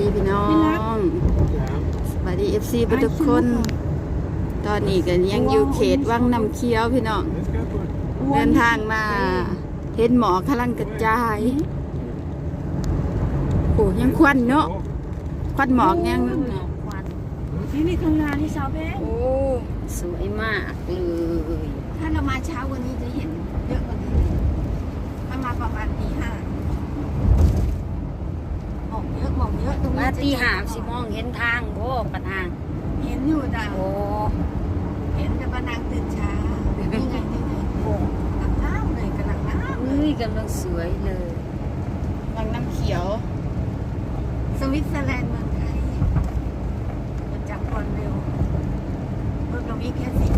ดีพี่น้องสวัสดีเอฟซีทุกคน ตอนนี้ก็ยังอยู่เขตวังน้ำเคี้ยวพี่น้อง เดินทางมาเห็นหมอกกำลังกระจายโอ้ยังควันเนาะ ควันหมอกยังนี่นี่ทำงานที่เซาเบ้โอ้ สวยมากเลย ถ้าเรามาเช้ากว่านี้จะเห็นเยอะกว่านี้เลยถ้ามาประมาณตีห้าหมอกเยอะหมอกเยอะ ตรงนี้มาจะตีหาสิมองเห็นทางโอ้ปะทาง เห็นอยู่แต่โอ้เห็นแต่ปานางตื่นเช้านี่ไงนี่ไงโอ้กำลังน้ำเลยกำลังน้ำเลเฮ้ยยกำลังสวยเลย วังน้ำเขียว สวิตเซอร์แลนด์เมืองไทยมันจับก่อนเร็วรถเรามีแค่สิบ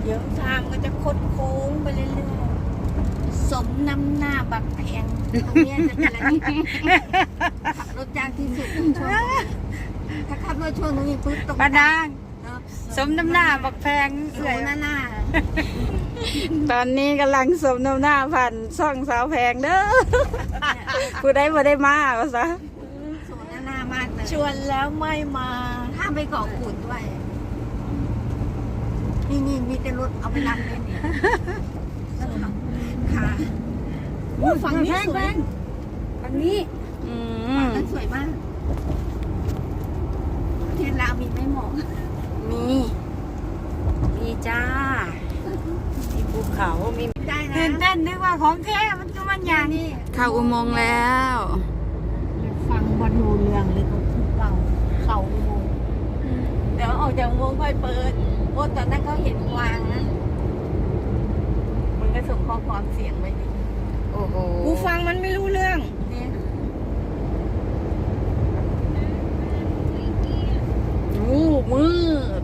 เดี๋ยวทางก็จะคดโค้งไปเรื่อยๆ สม น้ำหน้าบักแพงตรงเนี้ยจะเป็นอะไรที่ขับรถยากที่สุดในช่วงนี้ถ้าขับรถช่วงนี้ปุ๊บตรงปะนาง เนอะสมน้ำหน้าบักแพงสวยหน้าหน้าตอนนี้กำลังสมน้ำหน้าพันซ่องสาวแพงเด้อผู้ใดบ่ได้มาก็ซะสวยหน้าหน้ามากเลยชวนแล้วไม่มาข้ามไปเกาะกูดด้วย นี่นี่มีแต่รถเอาไปรับเลยเนี่ยแล้วขับค่ะ ฝั่งนี้สวยฝั่งนี้อืฝั่งมนั้นสวยมากประเทศลาวมีไหม่หมอกมีมีจ้ามีภูเขามีได้นะตื่นเต้นนึกว่าของแท้มันก็มันอย่างนี่เข้าอุโมงค์แล้ว ฟังบอลรูเรืองเลยก็คือเก่าเขาอุโมงค์เดี๋ยวออกจากอุโมงค์ค่อยเปิดโอ้ตอนนั้นเขาเห็นวางนะมันก็ส่งข้อความเสียงไปดิ โอ้โหกูฟังมันไม่รู้เรื่องเนี่ยโอ้มืด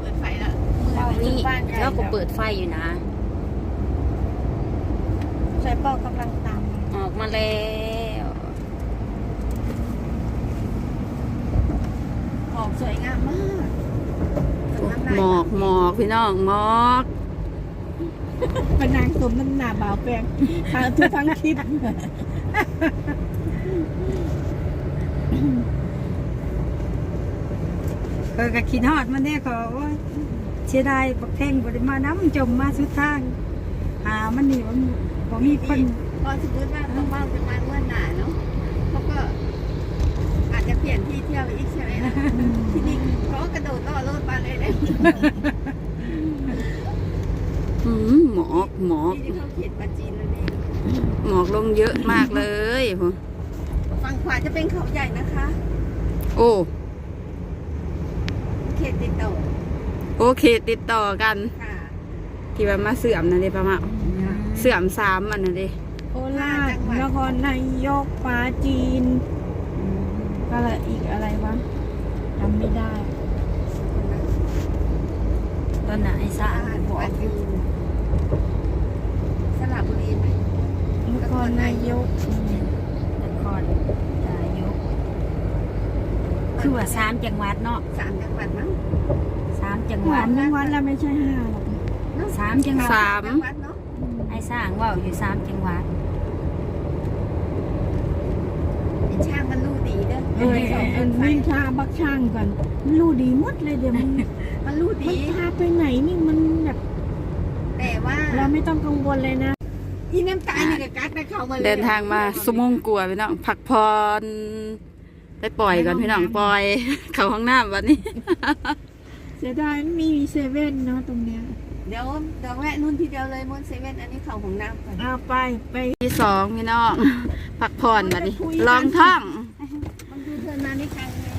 เปิดไฟแล้วมือเราไปถึนี่งบ้านใครแล้วก็เปิดไฟอยู่นะ ใส่เป้ากำลังตามออกมาแล้วออกสวยงามมากสำนักนายหมอกหมอกพี่น้องหมอกเป็นนางสมน้ำหนาบ่าวแปลงทางทุกทั้งคลิปเออก็คิดฮอดมันเนี่ยก็โอ้ยเสียดายบักแพงบ่ได้มาน้ำจมมาสุดทาง หามันนี่มันบ่มีคนพอสมมติว่าเขาว่างเป็นมาเมื่อหนาเนาะเขาก็อาจจะเปลี่ยนที่เที่ยวอีกใช่ไหมนะที่นี่เขาก็กระโดดต่อรถมาเลยเนี่ยอืมหม อกหมอก ที่เขาเขียนปาจีนนั่นเองหมอกลงเยอะมากเลยฝั่งขวาจะเป็นเขาใหญ่นะคะ โอ้ เขตติดต่อโอเค ติดต่อกัน ค่ะที่ว่ามาเสื่อมนั่นเลยประมาณเสื่อมสามอันนั่นเลยโคราชนครนายกปราจีนก็อะไรอีกอะไรวะจำไม่ได้ ตอนไหนสะอ่าปาจีน สระบุรีไหมนครนายกนครนายก คือว่าสามจังหวัดเนาะสามจังหวัดมั้งสามจังหหวัวาดนทั้งวันแล้วไม่ใช่ห้าหรอกเนอะสามจังหวัดสาม จังหวัดเนาะไอ้สร้างเว่าอยู่สามจังหวัด ไอ้ช่างมันรู้ดีเด้อเออไอ้สองคเอ็นนไฟวิ่งชาบักช่างก่อนมันรู้ดีหมดเลยเดี๋ยวมันมันรู้มันดีพาไปไหนนี่มันแบบแต่ ว่าเราไม่ต้องกังวลเลยนะที่น้ำตาลนี่กับกัดไปเขามาเลยเดินทางมาสมงกลัวพี่น้องพักพรได้ปล่อยก่อนพี่น้องปล่อย เข้าห้องน้ำวันนี้เสียดายไม่มีเซเว่นเนาะตรงเนี้ยเดี๋ยวเดี๋ยวแวะนู่นทีเดียวเลยมอนเซเว่นอันนี้เขาของน้ำก่อนเอาไปไปที่สองพี่น้องพักผ่อนวันนี้ลองท้องมันดูเธอมาไม่ไกลเลย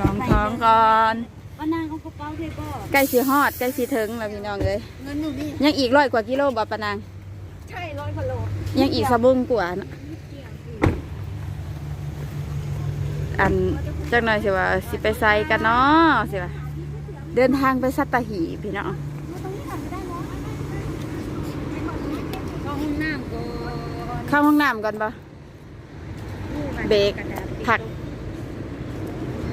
ลองท้องก่อนว่า นางเอากระเป๋าเทก็ใกล้สีฮอดใกล้สีถึงแล้วพี่น้องเลยเงินหนูนี่ยังอีกร้อยกว่ากิโลบ่ปะนางใช่ร้อยกว่าโลยังอีกสะบุงกว่านะอันจักหน่อยสิว่าสิไปไซกันเนาะสิว่าเดินทางไปสัตหีบพี่น้องเข้าห้องน้ำก่อนเข้าห้องน้ำก่อนปะเบรกผัก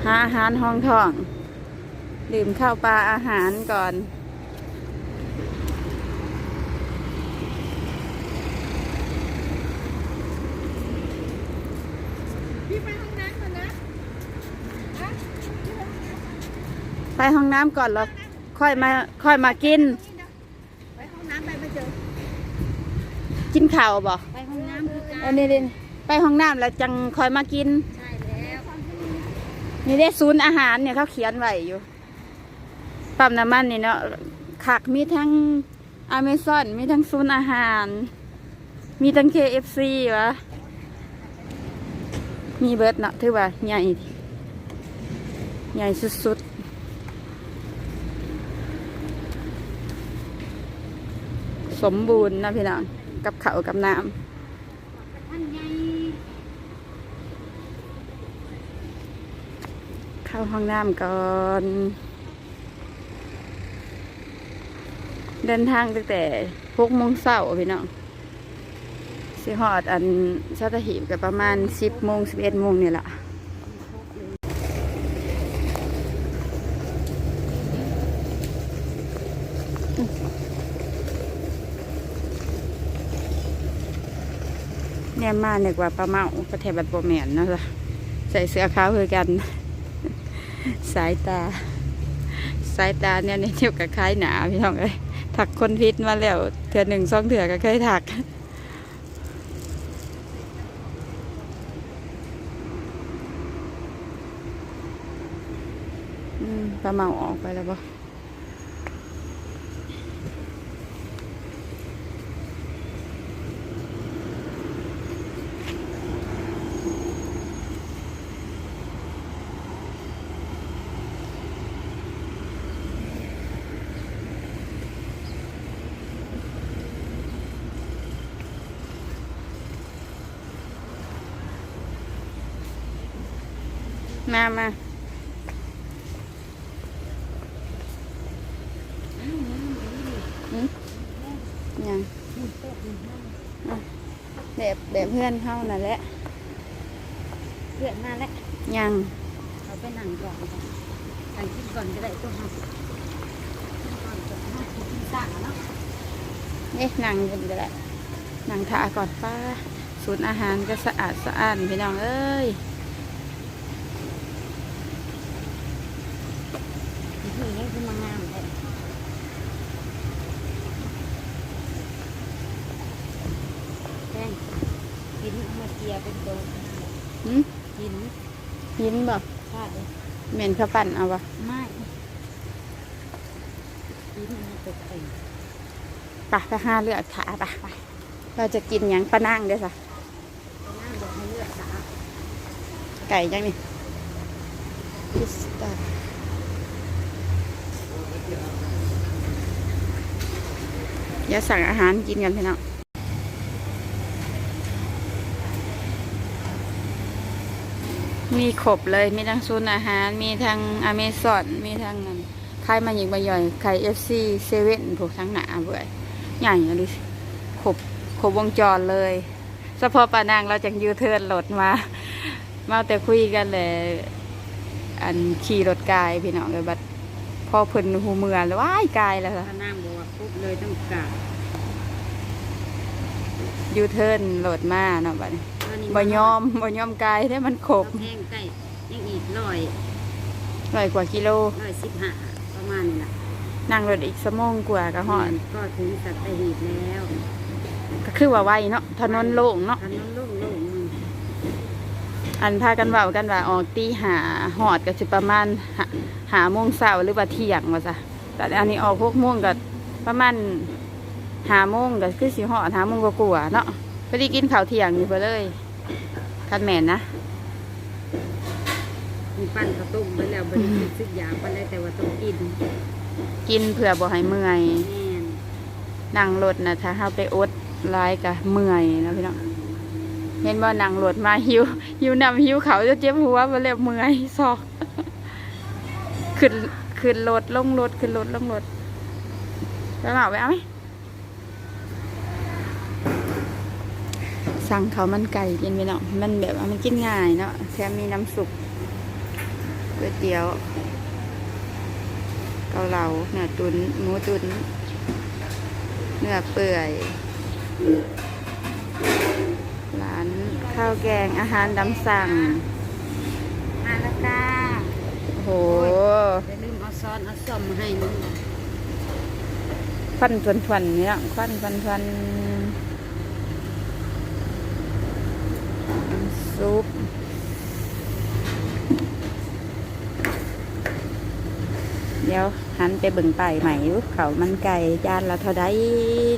หาอาหารห้องท้อง ดื่มข้าวปลาอาหารก่อน ไปห้องน้ำก่อนแล้วค่อยมาค่อยมากิน ไปห้องน้ำไปมาเจอ กินข้าวบ่ไปห้องน้ำคืออันนี้ดินไปห้องน้ำแล้วจังค่อยมากิน ใช่แล้ว นี่ได้ศูนย์อาหารเนี่ยเขาเขียนไว้อยู่ ปั๊มน้ำมันนี่เนาะขักมีทั้งอเมซอนมีทั้งศูนอาหาร มีทั้ง KFC วะมีเบิร์ดเนาะถือว่าใหญ่ใหญ่สุดๆสมบูรณ์นะพี่น้องกับเขากับน้ำเข้าห้องน้ำก่อน เดินทางตั้งแต่หกโมงเช้าพี่น้องสิฮอดอันสัตหีบกับประมาณสิบโมงสิบเอ็ดโมงนี่แหละเนี่ยมาเนี่ยกว่าปลาเมาประเทศบัดโบแมนนะจ้ะใส่เสื้อขาวคือกัน สายตา สายตาเนี่ยเนี่ยเที่ยวกับคล้ายหนาพี่น้องเอ้ย ถักคนพิษมาแล้วเถื่อหนึ่งซองเถื่อก็เคยถักอืมปลาเมาออกไปแล้วบ่ มามาอืมยังอะแบบแบบเพื่อนเข้านั่นแหละเพื่อนมาแล้วยังเอาไปนั่งก่อนนั่งกินก่อนก็ได้ตัวห้องก่อนจะห้องกินต่างเนาะเอ๊ะนั่งกันก็ได้นั่งทาก่อนป้าศูนย์อาหารก็สะอาดสะอาดพี่น้องเอ้ย นี่ยังคือมางามเลยแป้งกินเอามาเจียเป็นโดนหืมกินยินบ่พลาดเลยเหม็นข้าวปั่นเอาวะไม่กินมันตกแต่งไปไปห้าเลือดขาไปไปเราจะกินหยังปลานั่งเด้อสะนั่งบอกให้เลือดสาไก่ยังนี่พิสตา อย่าสั่งอาหารกินกันพี่น้องมีครบเลยมีทั้งศูนอาหาร มีทั้งอเมซอนมีทั้งนั่นขายมาหยิกมาย่อยไข่เอฟซีเซเว่นพวกทั้งหนาเบื่อยใหญ่อะดิครบครบวงจรเลยเฉพาะปานางเราจังยูเทิร์นรถมา มาแต่คุยกันเลย อันขี่รถกายพี่น้องเลยบัด อเพิ่นหูเมือแล้วว้ายกายแล้วล่ะถ้านั่งบอกว่าปุ๊บเลยต้องกราบยูเทิร์นรถมาเนาะบัดนี้บ่ยอมบ่ยอมกายได้มันขบแห้งใกล้ยังอีกร้อยร้อยกว่ากิโล ร้อยสิบห้าประมาณนี้แหละนั่งรถอีกสมงกว่าก็ฮอดก็ถึงสัตหีบแล้ว ก็คือว่าไวเนาะถนนโล่งเนาะ ถนนโล่งโล่ง อันพากันเว้ากันว่าออกตีหาหอดก็สิประมาณหาหาโมงเช้าหรือว่าเที่ยงว่าซะแต่อันนี้ออกหกโมงก็ประมาณหาโมงก็คือสิหอดหาโมงกว่าๆเนาะพอดีกินข้าวเที่ยงอยู่ไปเลยคันแม่นนะมีปั้นข้าวต้มไปแล้วบริกินซึกอย่างไปแล้วแต่ว่าต้องกิน กินเผื่อบ่ให้เมื่อยแม่นนั่งรถนะถ้าเฮาไปอดหลายก็เมื่อยนะพี่น้อง เห็นว่านั่งรถมาหิวหิวนำหิวเขาจะเจ็บหัวมาแล้วเมื่อยซอกขึ้นขึ้นรถลงรถขึ้นรถลงรถไปเอาไปเอาไหมสั่งเขามันไก่กินไปเนาะมันแบบว่ามันกินง่ายเนาะแถมมีน้ำสุกก๋วยเตี๋ยวเกาเหลาเนื้อตุนหมูตุนเนื้อเปื่อย ข้าวแกงอาหารดำสั่ง มาแล้วจ้าโอ้โหอย่าลืมเอาซซ้อนเอาซ่อมมาให้นี่ควันทวนทวนๆนี่ละควันทวนทวนซุปเดี๋ยวหันไปเบิ่งไปใหม่ดูเขามันไก่จานละเท่าได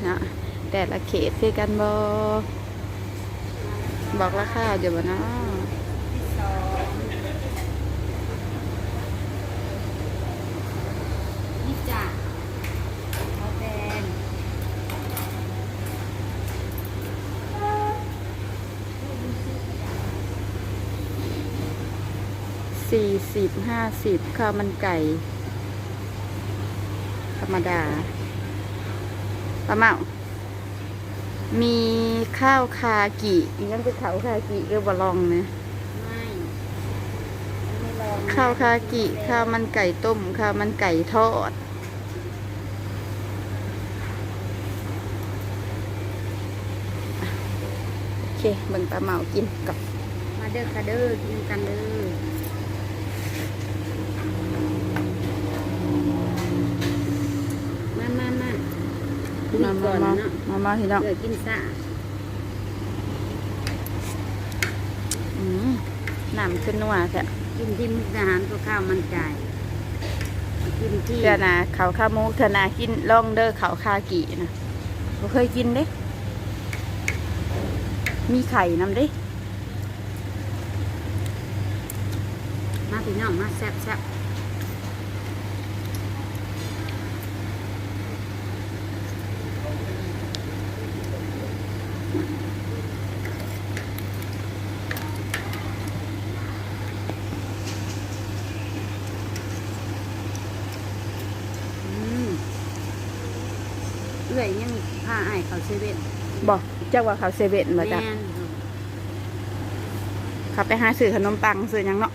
เนาะแต่ละเขตคือกันบ่ บอกราคาเดี๋ยวบ่นะนี่จ้ะเอาแดงสี่สิบห้าสิบข้าวมันไก่ ธรรมดาปลาเมา มีข้าวคากิอีกนั่นคือข้าวคากิเรียกว่าลองเนี่ยไม่ไม่ลองนะข้าวคากิข้าวมันไก่ต้มข้าวมันไก่ทอด โอเคเบิ่งปลาเมากินกับมาเด้อค่ะเด้อกินกันเด้อ มาก่มาอนมาเนาะมามาพี่น้องเดี๋ยวกินซะอืมน้ำขึ้นนัวแท้กินที่มุกดาหารก็ข้าวมันไก่กินที่เธอนาเขาข้าวมุกเธอนากินลองเด้อเขาคากินะบ่เคยกินเด้ มีไข่น้ำเด้ มาพี่น้องมาแซ่บแซ่บ อื่อยยังพาไอ้ายเขาเซเว่นบอกเจ้าว่าเขาเซเว่นมาจ้ะแม่นเขาไปหาซื้อขนมปังซื้อหยังเนาะ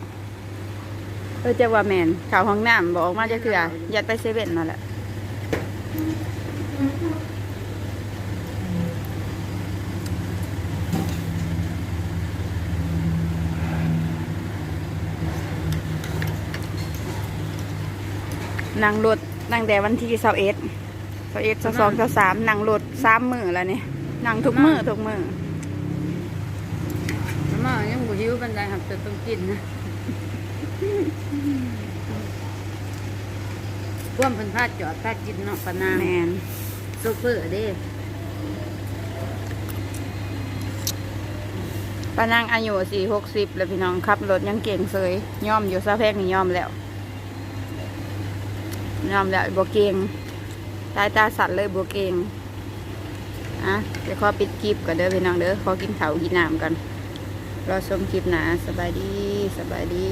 เออเจ้าว่าแมนเขาห้องน้ำบอกออกมาจะคือยัดไปเซเว่นนั่นแหละนั่งรถนั่งแต่วันที่สาเอ็ด สาเอ็ดสาสองสาสามนั่งรถสามมือแล้วนี่นั่งทุกมือทุกมือมาม่ายังบ่หิวบันไดครับแต่ต้องกินนะพ่วมเพันพาจอดพากินเนาะปะนางแมนโซเฟอร์เด้ปานางอายุสี่หกสิบแล้วพี่น้องขับรถยังเก่งเสยย่อมอยู่ซะแพกนี่ย่อมแล้วย่อมแล้วบัวเก่ง ตายตาสัตว์เลยบัวเก่งอะเดี๋ยวขอปิดคลิปก่อนเด้อพี่น้องเด้อขอกินข้าวกินน้ำกันรอชมคลิปนะสบายดีสบายดี